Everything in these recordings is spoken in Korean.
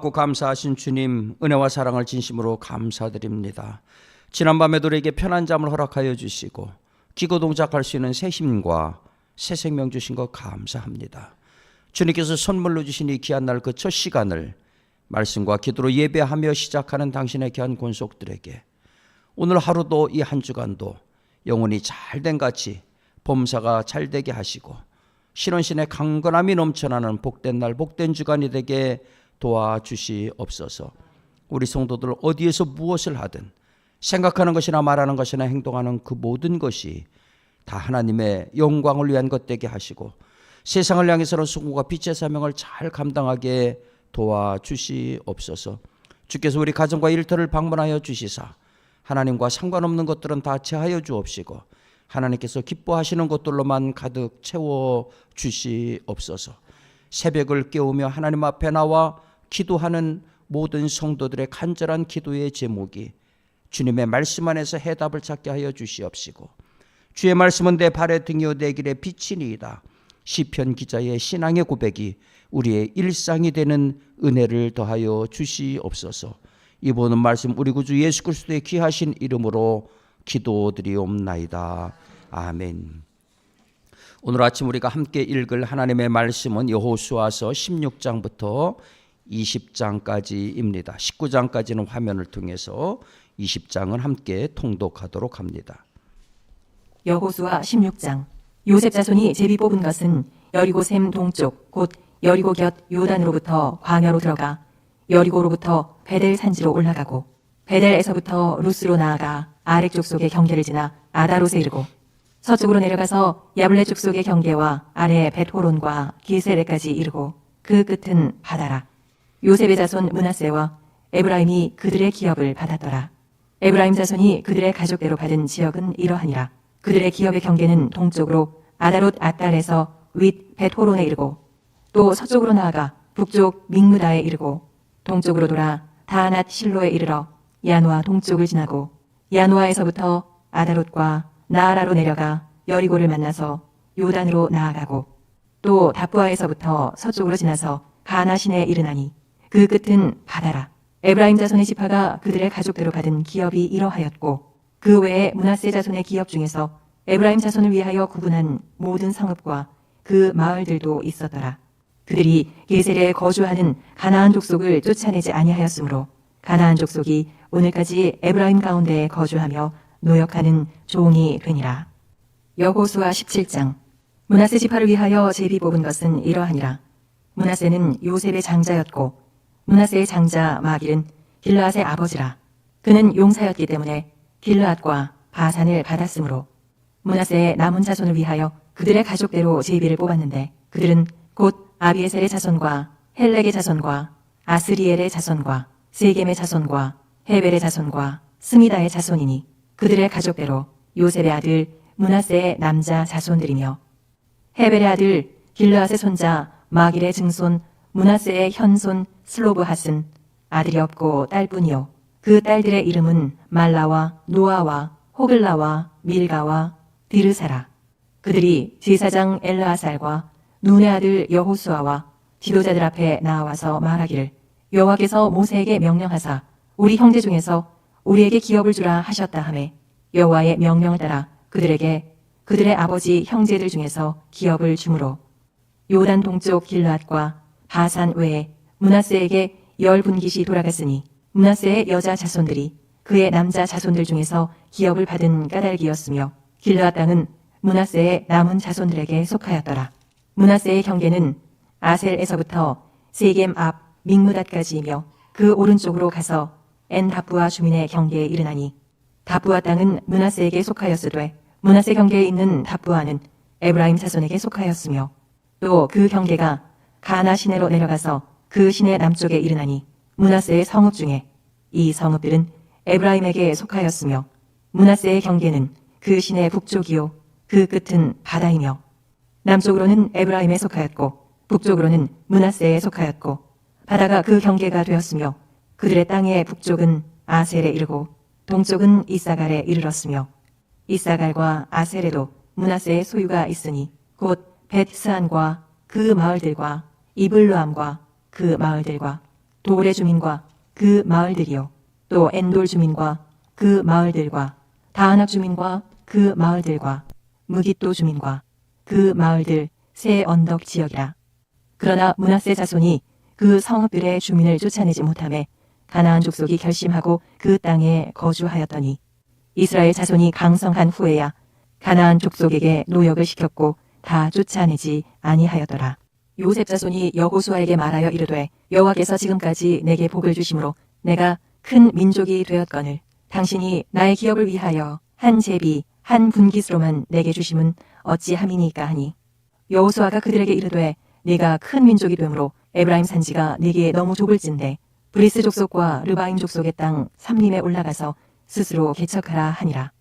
고맙고 감사하신 주님 은혜와 사랑을 진심으로 감사드립니다. 지난밤에 우리에게 편한 잠을 허락하여 주시고 기고 동작할 수 있는 새 힘과 새 생명 주신 것 감사합니다. 주님께서 선물로 주신 이 귀한 날 그 첫 시간을 말씀과 기도로 예배하며 시작하는 당신의 귀한 권속들에게 오늘 하루도 이 한 주간도 영혼이 잘된 같이 범사가 잘 되게 하시고 신원신의 강건함이 넘쳐나는 복된 날 복된 주간이 되게 도와주시옵소서. 우리 성도들 어디에서 무엇을 하든 생각하는 것이나 말하는 것이나 행동하는 그 모든 것이 다 하나님의 영광을 위한 것 되게 하시고 세상을 향해서는 수고가 빛의 사명을 잘 감당하게 도와주시옵소서. 주께서 우리 가정과 일터를 방문하여 주시사 하나님과 상관없는 것들은 다 제하여 주옵시고 하나님께서 기뻐하시는 것들로만 가득 채워 주시옵소서. 새벽을 깨우며 하나님 앞에 나와 기도하는 모든 성도들의 간절한 기도의 제목이 주님의 말씀 안에서 해답을 찾게 하여 주시옵시고 주의 말씀은 내 발의 등이요 내 길의 빛이니이다. 시편 기자의 신앙의 고백이 우리의 일상이 되는 은혜를 더하여 주시옵소서. 이 보는 말씀 우리 구주 예수 그리스도의 귀하신 이름으로 기도드리옵나이다. 아멘. 오늘 아침 우리가 함께 읽을 하나님의 말씀은 여호수아서 16장부터 20장까지입니다. 19장까지는 화면을 통해서 20장은 함께 통독하도록 합니다. 여호수아 16장 요셉 자손이 제비 뽑은 것은 여리고 샘 동쪽 곧 여리고 곁 요단으로부터 광야로 들어가 여리고로부터 베델 산지로 올라가고 베델에서부터 루스로 나아가 아렉 족속의 경계를 지나 아다롯에 이르고 서쪽으로 내려가서 야블레 족속의 경계와 아래 벳호론과 기세레까지 이르고 그 끝은 바다라 요셉의 자손 문하세와 에브라임이 그들의 기업을 받았더라. 에브라임 자손이 그들의 가족대로 받은 지역은 이러하니라. 그들의 기업의 경계는 동쪽으로 아다롯 아달에서 윗 벳호론에 이르고 또 서쪽으로 나아가 북쪽 믹무다에 이르고 동쪽으로 돌아 다낫 실로에 이르러 야누아 동쪽을 지나고 야누아에서부터 아다롯과 나아라로 내려가 여리고를 만나서 요단으로 나아가고 또 다부아에서부터 서쪽으로 지나서 가나신에 이르나니 그 끝은 바다라 에브라임 자손의 지파가 그들의 가족대로 받은 기업이 이러하였고 그 외에 문하세 자손의 기업 중에서 에브라임 자손을 위하여 구분한 모든 성읍과 그 마을들도 있었더라. 그들이 게셀에 거주하는 가나안 족속을 쫓아내지 아니하였으므로 가나안 족속이 오늘까지 에브라임 가운데에 거주하며 노역하는 종이 되니라. 여호수아 17장 문하세 지파를 위하여 제비 뽑은 것은 이러하니라. 문하세는 요셉의 장자였고 문하세의 장자 마길은 길르앗의 아버지라. 그는 용사였기 때문에 길르앗과 바산을 받았으므로 문하세의 남은 자손을 위하여 그들의 가족대로 제비를 뽑았는데 그들은 곧 아비에셀의 자손과 헬렉의 자손과 아스리엘의 자손과 세겜의 자손과 헤벨의 자손과 스미다의 자손이니 그들의 가족대로 요셉의 아들 문하세의 남자 자손들이며 헤벨의 아들 길르앗의 손자 마길의 증손 문하세의 현손 슬로브핫은 아들이 없고 딸뿐이요. 그 딸들의 이름은 말라와 노아와 호글라와 밀가와 디르사라. 그들이 제사장 엘르아살과 눈의 아들 여호수아와 지도자들 앞에 나와서 말하기를 여호와께서 모세에게 명령하사 우리 형제 중에서 우리에게 기업을 주라 하셨다 하매 여호와의 명령을 따라 그들에게 그들의 아버지 형제들 중에서 기업을 주므로 요단 동쪽 길르앗과 바산 외에 문하세에게 열 분깃이 돌아갔으니 문하세의 여자 자손들이 그의 남자 자손들 중에서 기업을 받은 까닭이었으며 길르앗 땅은 문하세의 남은 자손들에게 속하였더라. 문하세의 경계는 아셀에서부터 세겜 앞 믹무닷까지이며 그 오른쪽으로 가서 엔 다부아 주민의 경계에 이르나니 다부아 땅은 문하세에게 속하였으되 문하세 경계에 있는 다부아는 에브라임 자손에게 속하였으며 또 그 경계가 가나 시내로 내려가서 그 시내 남쪽에 이르나니 문하세의 성읍 중에 이 성읍들은 에브라임에게 속하였으며 문하세의 경계는 그 시내 북쪽이요 그 끝은 바다이며 남쪽으로는 에브라임에 속하였고 북쪽으로는 문하세에 속하였고 바다가 그 경계가 되었으며 그들의 땅의 북쪽은 아셀에 이르고 동쪽은 이사갈에 이르렀으며 이사갈과 아셀에도 문하세의 소유가 있으니 곧 벳스안과 그 마을들과 이블루암과 그 마을들과 돌의 주민과 그 마을들이요 또 엔돌 주민과 그 마을들과 다하낙 주민과 그 마을들과 무기또 주민과 그 마을들 새 언덕 지역이라 그러나 문하세 자손이 그 성읍들의 주민을 쫓아내지 못함에 가나안 족속이 결심하고 그 땅에 거주하였더니 이스라엘 자손이 강성한 후에야 가나안 족속에게 노역을 시켰고 다 쫓아내지 아니하였더라. 요셉 자손이 여호수아에게 말하여 이르되 여호와께서 지금까지 내게 복을 주심으로 내가 큰 민족이 되었거늘. 당신이 나의 기업을 위하여 한 제비 한 분깃으로만 내게 주심은 어찌함이니까 하니. 여호수아가 그들에게 이르되 네가 큰 민족이 되므로 에브라임 산지가 네게 너무 좁을진데 브리스 족속과 르바임 족속의 땅 삼림에 올라가서 스스로 개척하라 하니라.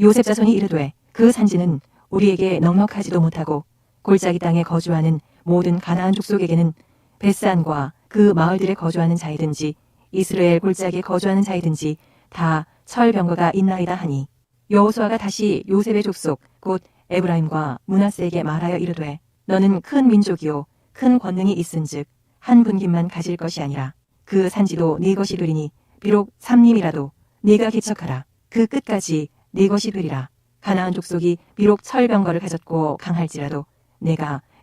요셉 자손이 이르되 그 산지는 우리에게 넉넉하지도 못하고 골짜기 땅에 거주하는 모든 가나안 족속에게는 베스안과 그 마을들에 거주하는 자이든지 이스라엘 골짜기에 거주하는 자이든지 다 철병거가 있나이다 하니 여호수아가 다시 요셉의 족속 곧 에브라임과 문하세에게 말하여 이르되 너는 큰 민족이요 큰 권능이 있은즉 한 분깃만 가질 것이 아니라 그 산지도 네 것이 되리니 비록 삼림이라도 네가 개척하라. 그 끝까지 네 것이 되리라. 가나안 족속이 비록 철병거를 가졌고 강할지라도 내가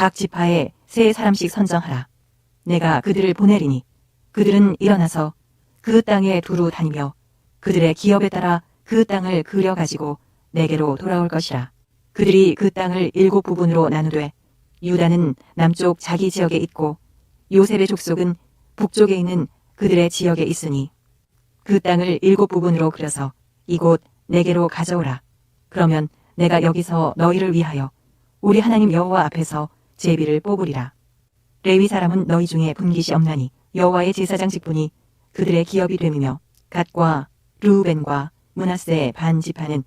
각 지파에 세 사람씩 선정하라. 내가 그들을 보내리니 그들은 일어나서 그 땅에 두루 다니며 그들의 기업에 따라 그 땅을 그려 가지고 내게로 돌아올 것이라. 그들이 그 땅을 일곱 부분으로 나누되 유다는 남쪽 자기 지역에 있고 요셉의 족속은 북쪽에 있는 그들의 지역에 있으니 그 땅을 일곱 부분으로 그려서 이곳 내게로 가져오라. 그러면 내가 여기서 너희를 위하여 우리 하나님 여호와 앞에서 제비를 뽑으리라. 레위 사람은 너희 중에 분깃이 없나니 여호와의 제사장 직분이 그들의 기업이 됨이며 갓과 르우벤과 문하세 반 지파는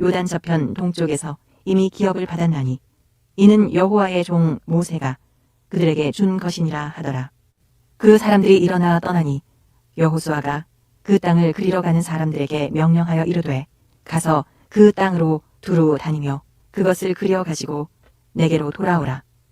요단 저편 동쪽에서 이미 기업을 받았나니 이는 여호와의 종 모세가 그들에게 준 것이니라 하더라. 그 사람들이 일어나 떠나니 여호수아가 그 땅을 그리러 가는 사람들에게 명령하여 이르되 가서 그 땅으로 두루 다니며 그것을 그려 가지고 내게로 돌아오라.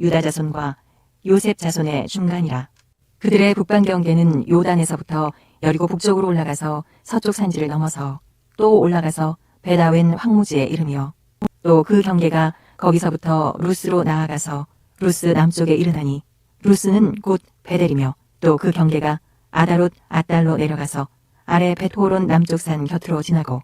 유다 자손과 요셉 자손의 중간이라. 그들의 북방 경계는 요단에서부터 여리고 북쪽으로 올라가서 서쪽 산지를 넘어서 또 올라가서 베다웬 황무지에 이르며 또 그 경계가 거기서부터 루스로 나아가서 루스 남쪽에 이르나니 루스는 곧 베델이며 또 그 경계가 아다롯 아달로 내려가서 아래 베토론 남쪽 산 곁으로 지나고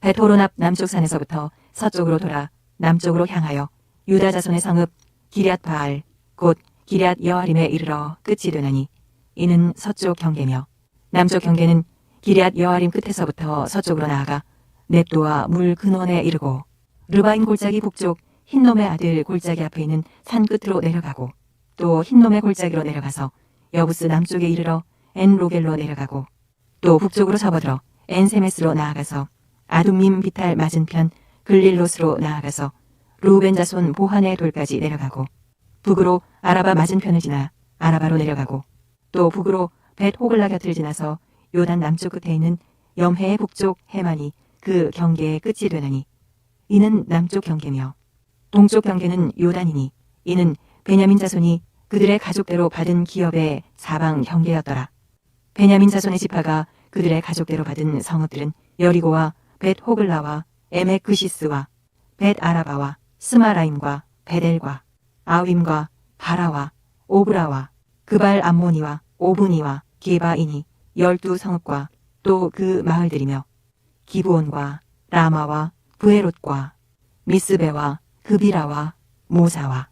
베토론 앞 남쪽 산에서부터 서쪽으로 돌아 남쪽으로 향하여 유다 자손의 성읍 기럇 바알 곧 기럇 여아림에 이르러 끝이 되나니 이는 서쪽 경계며 남쪽 경계는 기럇 여아림 끝에서부터 서쪽으로 나아가 넵도와 물 근원에 이르고 르바인 골짜기 북쪽 흰놈의 아들 골짜기 앞에 있는 산 끝으로 내려가고 또 흰놈의 골짜기로 내려가서 여부스 남쪽에 이르러 엔로겔로 내려가고 또 북쪽으로 접어들어 엔세메스로 나아가서 아둠밈 비탈 맞은편 글릴롯으로 나아가서 루벤 자손 보한의 돌까지 내려가고 북으로 아라바 맞은편을 지나 아라바로 내려가고 또 북으로 벳 호글라 곁을 지나서 요단 남쪽 끝에 있는 염해의 북쪽 해만이 그 경계의 끝이 되나니 이는 남쪽 경계며 동쪽 경계는 요단이니 이는 베냐민 자손이 그들의 가족대로 받은 기업의 사방 경계였더라. 베냐민 자손의 지파가 그들의 가족대로 받은 성읍들은 여리고와 벳 호글라와 에메크시스와 벳 아라바와 스마라임과 베델과 아윈과 바라와 오브라와 그발 암모니와 오브니와 게바이니 열두 성읍과 또 그 마을들이며 기브온과 라마와 부에롯과 미스베와 그비라와 모사와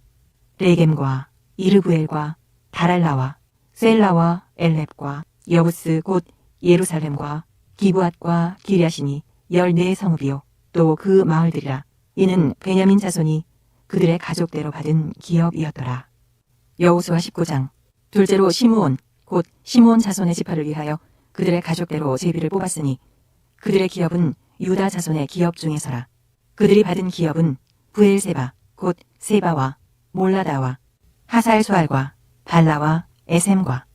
레겜과 이르부엘과 다랄라와 셀라와 엘렙과 여부스 곧 예루살렘과 기브앗과 기랴시니 열네 성읍이요. 또 그 마을들이라 이는 베냐민 자손이 그들의 가족대로 받은 기업이었더라. 여호수아 19장 둘째로 시므온 곧 시므온 자손의 지파를 위하여 그들의 가족대로 제비를 뽑았으니 그들의 기업은 유다 자손의 기업 중에서라. 그들이 받은 기업은 부엘세바 곧 세바와 몰라다와 하살수알과 발라와 에셈과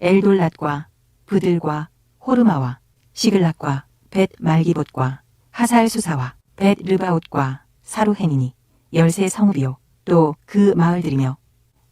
엘돌랏과 부들과 호르마와 시글락과 벳 말기봇과 하살수사와 벳 르바옷과 사루헨이니 열세 성읍이요. 또 그 마을들이며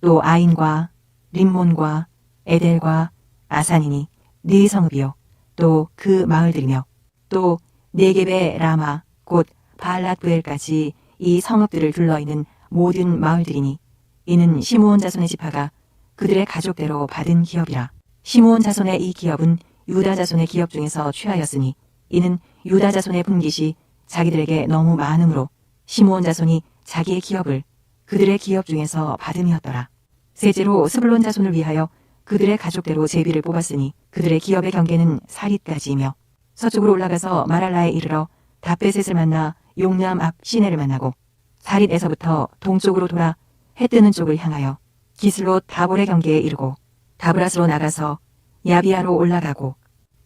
또 아인과 림몬과 에델과 아산이니 네 성읍이요. 또 그 마을들이며 또 네겝의 라마 곧 발랏부엘까지 이 성읍들을 둘러있는 모든 마을들이니 이는 시므온 자손의 지파가 그들의 가족대로 받은 기업이라. 시므온 자손의 이 기업은 유다 자손의 기업 중에서 취하였으니 이는 유다 자손의 분깃이 자기들에게 너무 많으므로 시므온 자손이 자기의 기업을 그들의 기업 중에서 받음이었더라. 셋째로 스불론 자손을 위하여 그들의 가족대로 제비를 뽑았으니 그들의 기업의 경계는 사릿까지이며 서쪽으로 올라가서 마랄라에 이르러 다베셋을 만나 용남 앞 시내를 만나고 사릿에서부터 동쪽으로 돌아 해 뜨는 쪽을 향하여 기슬로 다볼의 경계에 이르고 다브라스로 나가서 야비아로 올라가고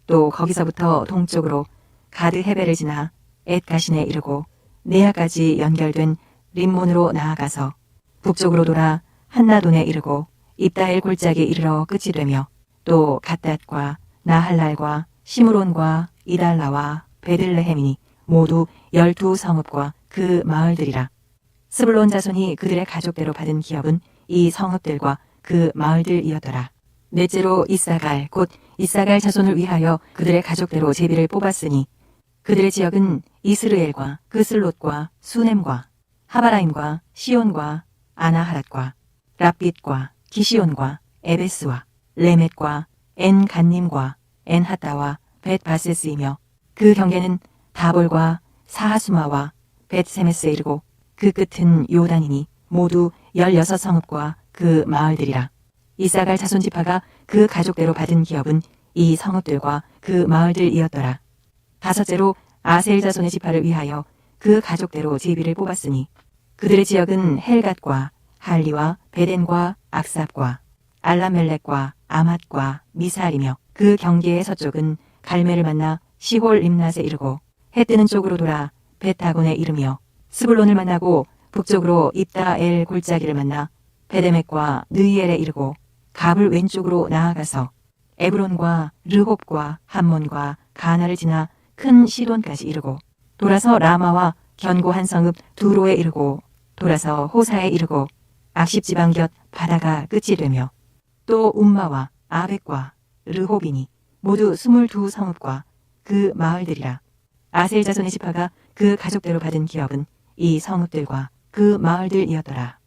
또 거기서부터 동쪽으로 가드 헤베를 지나 엣가신에 이르고 네아까지 연결된 림몬으로 나아가서 북쪽으로 돌아 한나돈에 이르고 입다엘 골짜기에 이르러 끝이 되며 또 갓닷과 나할랄과 시므론과 이달라와 베들레헴이니 모두 열두 성읍과 그 마을들이라. 스불론 자손이 그들의 가족대로 받은 기업은 이 성읍들과 그 마을들이었더라. 넷째로 이사갈 곧 이사갈 자손을 위하여 그들의 가족대로 제비를 뽑았으니 그들의 지역은 이스르엘과 그슬롯과 수넴과 하바라임과 시온과 아나하랏과 랍빗과 기시온과 에베스와 레멧과 엔간님과 엔하다와 벳바세스이며 그 경계는 다볼과 사하수마와 벳세메스에 이르고 그 끝은 요단이니 모두 열여섯 성읍과 그 마을들이라. 이사갈 자손 지파가 그 가족대로 받은 기업은 이 성읍들과 그 마을들이었더라. 다섯째로 아셀 자손의 지파를 위하여 그 가족대로 제비를 뽑았으니 그들의 지역은 헬갓과 할리와 베덴과 악삽과 알라멜렉과 아맛과 미사리며 그 경계의 서쪽은 갈멜을 만나 시홀 림낫에 이르고 해 뜨는 쪽으로 돌아 베타곤에 이르며 스불론을 만나고 북쪽으로 입다 엘 골짜기를 만나 베데맥과 느이엘에 이르고 갑을 왼쪽으로 나아가서 에브론과 르홉과 함몬과 가나를 지나 큰 시돈까지 이르고 돌아서 라마와 견고한 성읍 두로에 이르고 돌아서 호사에 이르고 악십 지방 곁 바다가 끝이 되며 또 움마와 아벡과 르호비니 모두 스물두 성읍과 그 마을들이라 아셀 자손의 지파가 그 가족대로 받은 기업은 이 성읍들과 그 마을들이었더라.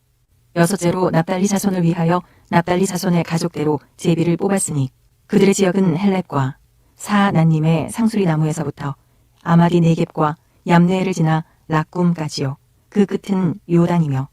여섯째로 납달리 자손을 위하여 납달리 자손의 가족대로 제비를 뽑았으니 그들의 지역은 헬렙과 사난님의 상수리 나무에서부터 아마디 네겝과 얌네를 지나 락꿈까지요. 그 끝은 요단이며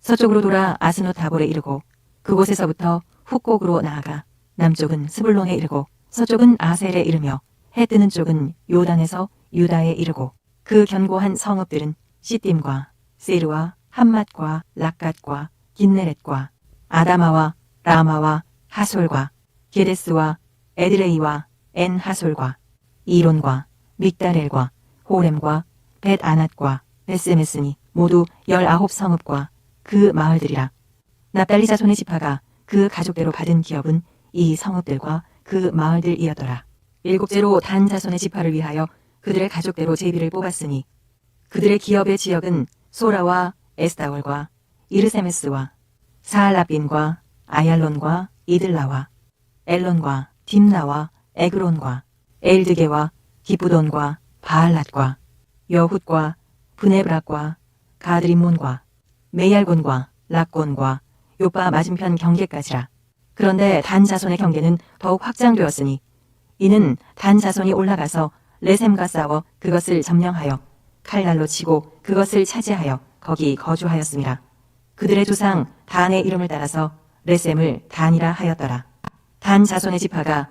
서쪽으로 돌아 아스노 다볼에 이르고 그곳에서부터 훅곡으로 나아가 남쪽은 스불론에 이르고 서쪽은 아셀에 이르며 해 뜨는 쪽은 요단에서 유다에 이르고 그 견고한 성읍들은 시딤과 세르와 함맛과 락갓과 긴네렛과 아다마와 라마와 하솔과 게데스와 에드레이와 엔 하솔과 이론과 믹다렐과 호렘과 벳 아낫과 베스메스니 모두 열아홉 성읍과 그 마을들이라 납달리 자손의 지파가 그 가족대로 받은 기업은 이 성읍들과 그 마을들이었더라. 일곱째로 단 자손의 지파를 위하여 그들의 가족대로 제비를 뽑았으니 그들의 기업의 지역은 소라와 에스다월과 이르세메스와 사알라빈과 아얄론과 이들라와 엘론과 딥나와 에그론과 에일드게와 기부돈과 바알랏과 여훗과 브네브락과 가드림몬과 메얄곤과 락곤과 요빠 맞은편 경계까지라. 그런데 단 자손의 경계는 더욱 확장되었으니 이는 단 자손이 올라가서 레셈과 싸워 그것을 점령하여 칼날로 치고 그것을 차지하여 거기 거주하였습니다. 그들의 조상 단의 이름을 따라서 레셈을 단이라 하였더라. 단 자손의 지파가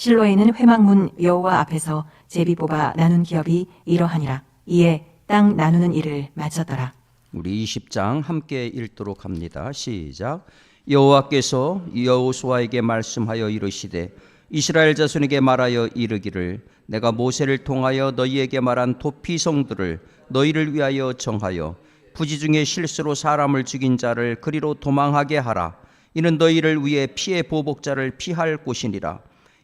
실로에 있는 회막문 여호와 앞에서 제비 뽑아 나눈 기업이 이러하니라. 이에 땅 나누는 일을 마쳤더라. 우리 20장 함께 읽도록 합니다. 시작. 여호와께서 여호수아에게 말씀하여 이르시되 이스라엘 자손에게 말하여 이르기를 내가 모세를 통하여 너희에게 말한 도피성들을 너희를 위하여 정하여 부지 중에 실수로 사람을 죽인 자를 그리로 도망하게 하라. 이는 너희를 위해 피해 보복자를 피할 곳이니라.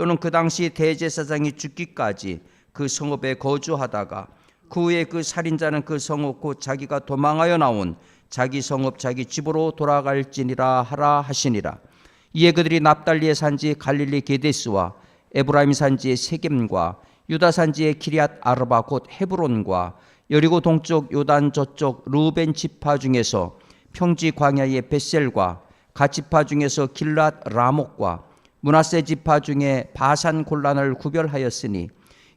또는 그 당시 대제사장이 죽기까지 그 성읍에 거주하다가 그 후에 그 살인자는 그 성읍 곧 자기가 도망하여 나온 자기 성읍 자기 집으로 돌아갈지니라 하라 하시니라. 이에 그들이 납달리의 산지 갈릴리 게데스와 에브라임 산지의 세겜과 유다 산지의 키리앗 아르바 곧 헤브론과 여리고 동쪽 요단 저쪽 루벤 지파 중에서 평지 광야의 벳셀과 가지파 중에서 길랏 라목과 문하세 지파 중에 바산 곤란을 구별하였으니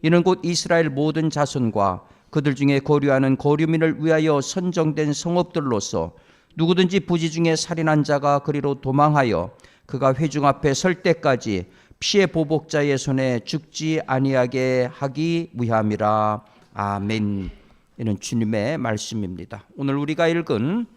이는 곧 이스라엘 모든 자손과 그들 중에 거류하는 거류민을 위하여 선정된 성읍들로서 누구든지 부지 중에 살인한 자가 그리로 도망하여 그가 회중 앞에 설 때까지 피해 보복자의 손에 죽지 아니하게 하기 위함이라 아멘. 이는 주님의 말씀입니다. 오늘 우리가 읽은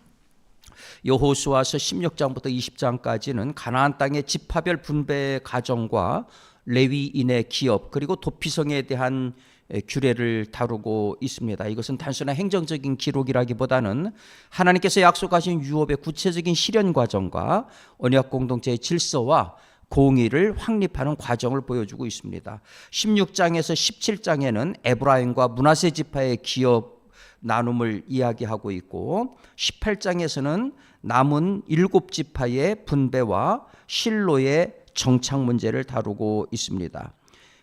여호수아서 16장부터 20장까지는 가나안 땅의 집파별 분배 과정과 레위인의 기업 그리고 도피성에 대한 에, 규례를 다루고 있습니다. 이것은 단순한 행정적인 기록이라기보다는 하나님께서 약속하신 유업의 구체적인 실현 과정과 언약 공동체의 질서와 공의를 확립하는 과정을 보여주고 있습니다. 16장에서 17장에는 에브라임과 문하세 지파의 기업 나눔을 이야기하고 있고 18장에서는 남은 일곱 지파의 분배와 실로의 정착 문제를 다루고 있습니다.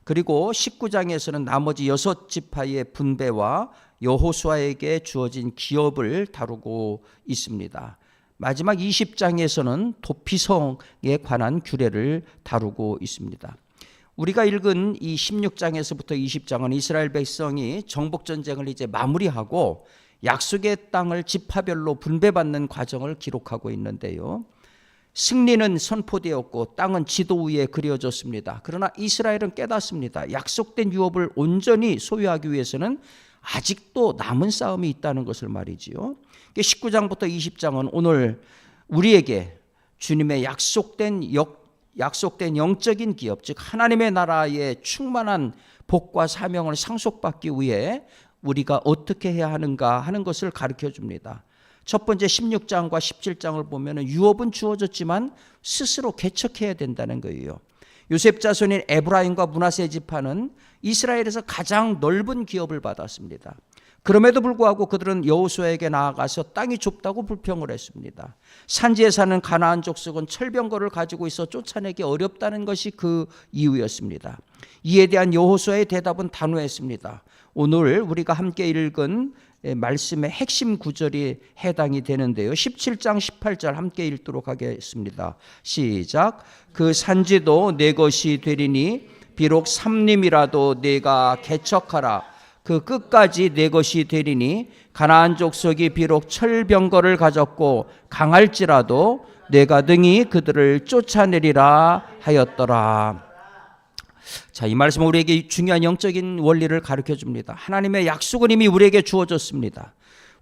그리고 19장에서는 나머지 여섯 지파의 분배와 여호수아에게 주어진 기업을 다루고 있습니다. 마지막 20장에서는 도피성에 관한 규례를 다루고 있습니다. 우리가 읽은 이 16장에서부터 20장은 이스라엘 백성이 정복 전쟁을 이제 마무리하고 약속의 땅을 지파별로 분배받는 과정을 기록하고 있는데요. 승리는 선포되었고 땅은 지도 위에 그려졌습니다. 그러나 이스라엘은 깨닫습니다. 약속된 유업을 온전히 소유하기 위해서는 아직도 남은 싸움이 있다는 것을 말이지요. 19장부터 20장은 오늘 우리에게 주님의 약속된 역, 약속된 영적인 기업, 즉 하나님의 나라의 충만한 복과 사명을 상속받기 위해 우리가 어떻게 해야 하는가 하는 것을 가르쳐 줍니다. 첫 번째 16장과 17장을 보면 유업은 주어졌지만 스스로 개척해야 된다는 거예요. 요셉 자손인 에브라임과 문하세 지파는 이스라엘에서 가장 넓은 기업을 받았습니다. 그럼에도 불구하고 그들은 여호수아에게 나아가서 땅이 좁다고 불평을 했습니다. 산지에 사는 가나안 족속은 철병거를 가지고 있어 쫓아내기 어렵다는 것이 그 이유였습니다. 이에 대한 여호수아의 대답은 단호했습니다. 오늘 우리가 함께 읽은 말씀의 핵심 구절이 해당이 되는데요. 17장 18절 함께 읽도록 하겠습니다. 시작. 그 산지도 내 것이 되리니 비록 삼림이라도 내가 개척하라. 그 끝까지 내 것이 되리니 가나안 족속이 비록 철병거를 가졌고 강할지라도 내가 등이 그들을 쫓아내리라 하였더라. 자, 이 말씀은 우리에게 중요한 영적인 원리를 가르쳐 줍니다. 하나님의 약속은 이미 우리에게 주어졌습니다.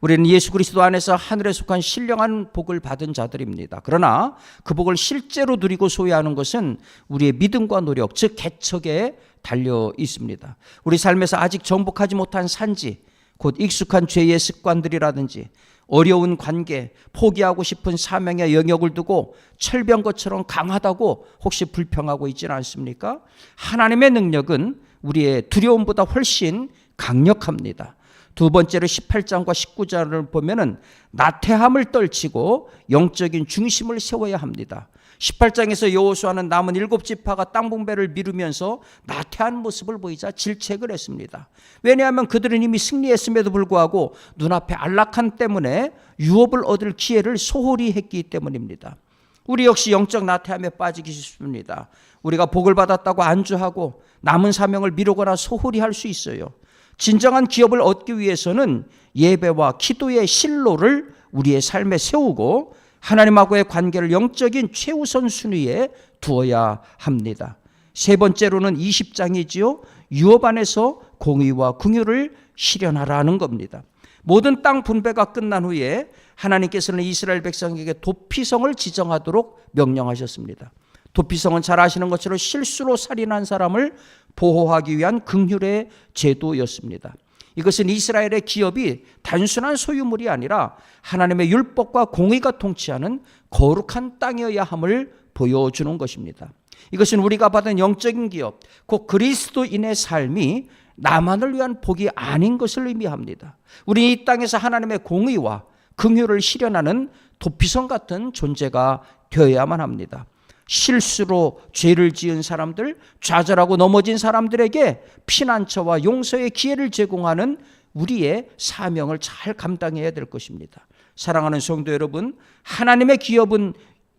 우리는 예수 그리스도 안에서 하늘에 속한 신령한 복을 받은 자들입니다. 그러나 그 복을 실제로 누리고 소유하는 것은 우리의 믿음과 노력, 즉 개척에 달려 있습니다. 우리 삶에서 아직 정복하지 못한 산지, 곧 익숙한 죄의 습관들이라든지 어려운 관계, 포기하고 싶은 사명의 영역을 두고 철병것처럼 강하다고 혹시 불평하고 있지는 않습니까? 하나님의 능력은 우리의 두려움보다 훨씬 강력합니다. 두 번째로 18장과 19장을 보면은 나태함을 떨치고 영적인 중심을 세워야 합니다. 18장에서 여호수아는 남은 일곱 지파가 땅 분배를 미루면서 나태한 모습을 보이자 질책을 했습니다. 왜냐하면 그들은 이미 승리했음에도 불구하고 눈앞에 안락함 때문에 유업을 얻을 기회를 소홀히 했기 때문입니다. 우리 역시 영적 나태함에 빠지기 쉽습니다. 우리가 복을 받았다고 안주하고 남은 사명을 미루거나 소홀히 할 수 있어요. 진정한 기업을 얻기 위해서는 예배와 기도의 실로를 우리의 삶에 세우고 하나님하고의 관계를 영적인 최우선 순위에 두어야 합니다. 세 번째로는 20장이지요. 유업 안에서 공의와 궁유를 실현하라는 겁니다. 모든 땅 분배가 끝난 후에 하나님께서는 이스라엘 백성에게 도피성을 지정하도록 명령하셨습니다. 도피성은 잘 아시는 것처럼 실수로 살인한 사람을 보호하기 위한 긍휼의 제도였습니다. 이것은 이스라엘의 기업이 단순한 소유물이 아니라 하나님의 율법과 공의가 통치하는 거룩한 땅이어야 함을 보여주는 것입니다. 이것은 우리가 받은 영적인 기업, 곧 그리스도인의 삶이 나만을 위한 복이 아닌 것을 의미합니다. 우리 이 땅에서 하나님의 공의와 긍휼을 실현하는 도피성 같은 존재가 되어야만 합니다. 실수로 죄를 지은 사람들, 좌절하고 넘어진 사람들에게 피난처와 용서의 기회를 제공하는 우리의 사명을 잘 감당해야 될 것입니다. 사랑하는 성도 여러분, 하나님의 기업은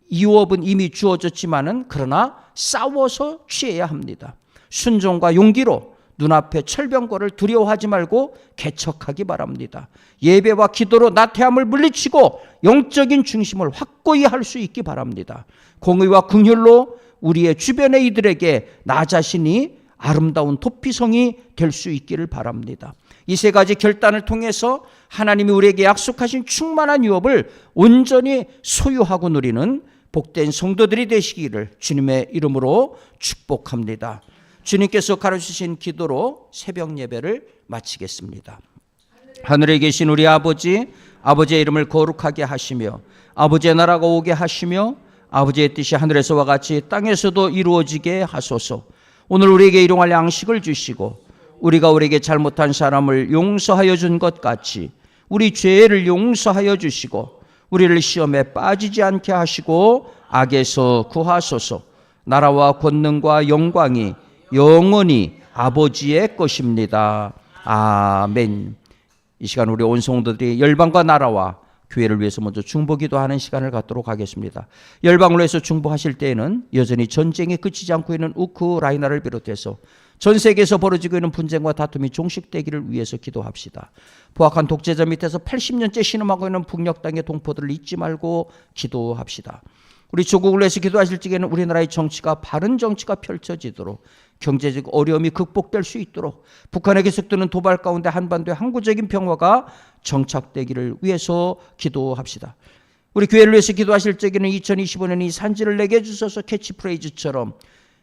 이업은 이미 주어졌지만은 그러나 싸워서 취해야 합니다. 순종과 용기로 눈앞에 철병거를 두려워하지 말고 개척하기 바랍니다. 예배와 기도로 나태함을 물리치고 영적인 중심을 확고히 할 수 있기 바랍니다. 공의와 긍휼로 우리의 주변의 이들에게 나 자신이 아름다운 도피성이 될 수 있기를 바랍니다. 이 세 가지 결단을 통해서 하나님이 우리에게 약속하신 충만한 유업을 온전히 소유하고 누리는 복된 성도들이 되시기를 주님의 이름으로 축복합니다. 주님께서 가르치신 기도로 새벽 예배를 마치겠습니다. 하늘에 계신 우리 아버지, 아버지의 이름을 거룩하게 하시며 아버지의 나라가 오게 하시며 아버지의 뜻이 하늘에서와 같이 땅에서도 이루어지게 하소서. 오늘 우리에게 일용할 양식을 주시고 우리가 우리에게 잘못한 사람을 용서하여 준 것 같이 우리 죄를 용서하여 주시고 우리를 시험에 빠지지 않게 하시고 악에서 구하소서. 나라와 권능과 영광이 영원히 아버지의 것입니다. 아멘. 이 시간 우리 온 성도들이 열방과 나라와 교회를 위해서 먼저 중보기도 하는 시간을 갖도록 하겠습니다. 열방을 위해서 중보하실 때에는 여전히 전쟁에 그치지 않고 있는 우크라이나를 비롯해서 전 세계에서 벌어지고 있는 분쟁과 다툼이 종식되기를 위해서 기도합시다. 포악한 독재자 밑에서 80년째 신음하고 있는 북녘 땅의 동포들을 잊지 말고 기도합시다. 우리 조국을 위해서 기도하실 적에는 우리나라의 정치가 바른 정치가 펼쳐지도록 경제적 어려움이 극복될 수 있도록 북한에 계속되는 도발 가운데 한반도의 항구적인 평화가 정착되기를 위해서 기도합시다. 우리 교회를 위해서 기도하실 적에는 2025년 이 산지를 내게 주셔서 캐치프레이즈처럼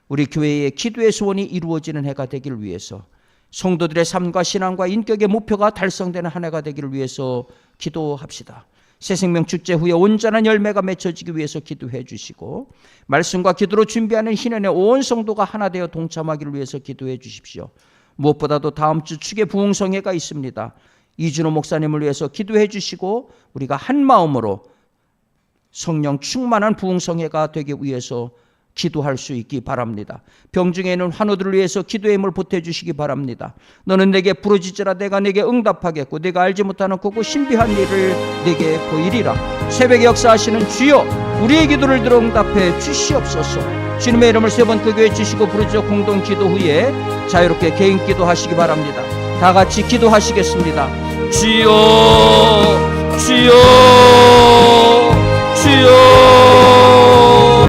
우리 교회의 기도의 소원이 이루어지는 해가 되기를 위해서 성도들의 삶과 신앙과 인격의 목표가 달성되는 한 해가 되기를 위해서 기도합시다. 새 생명 축제 후에 온전한 열매가 맺혀지기 위해서 기도해 주시고 말씀과 기도로 준비하는 희년의 온 성도가 하나 되어 동참하기를 위해서 기도해 주십시오. 무엇보다도 다음 주 축의 부흥성회가 있습니다. 이준호 목사님을 위해서 기도해 주시고 우리가 한 마음으로 성령 충만한 부흥성회가 되기 위해서 기도할 수 있기 바랍니다. 병중에 있는 환우들을 위해서 기도의 힘을 보태주시기 바랍니다. 너는 내게 부르짖으라 내가 내게 응답하겠고 내가 알지 못하는 크고 신비한 일을 내게 보이리라. 새벽에 역사하시는 주여 우리의 기도를 들어 응답해 주시옵소서. 주님의 이름을 세 번 크게 주시고 부르짖어 공동 기도 후에 자유롭게 개인 기도하시기 바랍니다. 다 같이 기도하시겠습니다. 주여 주여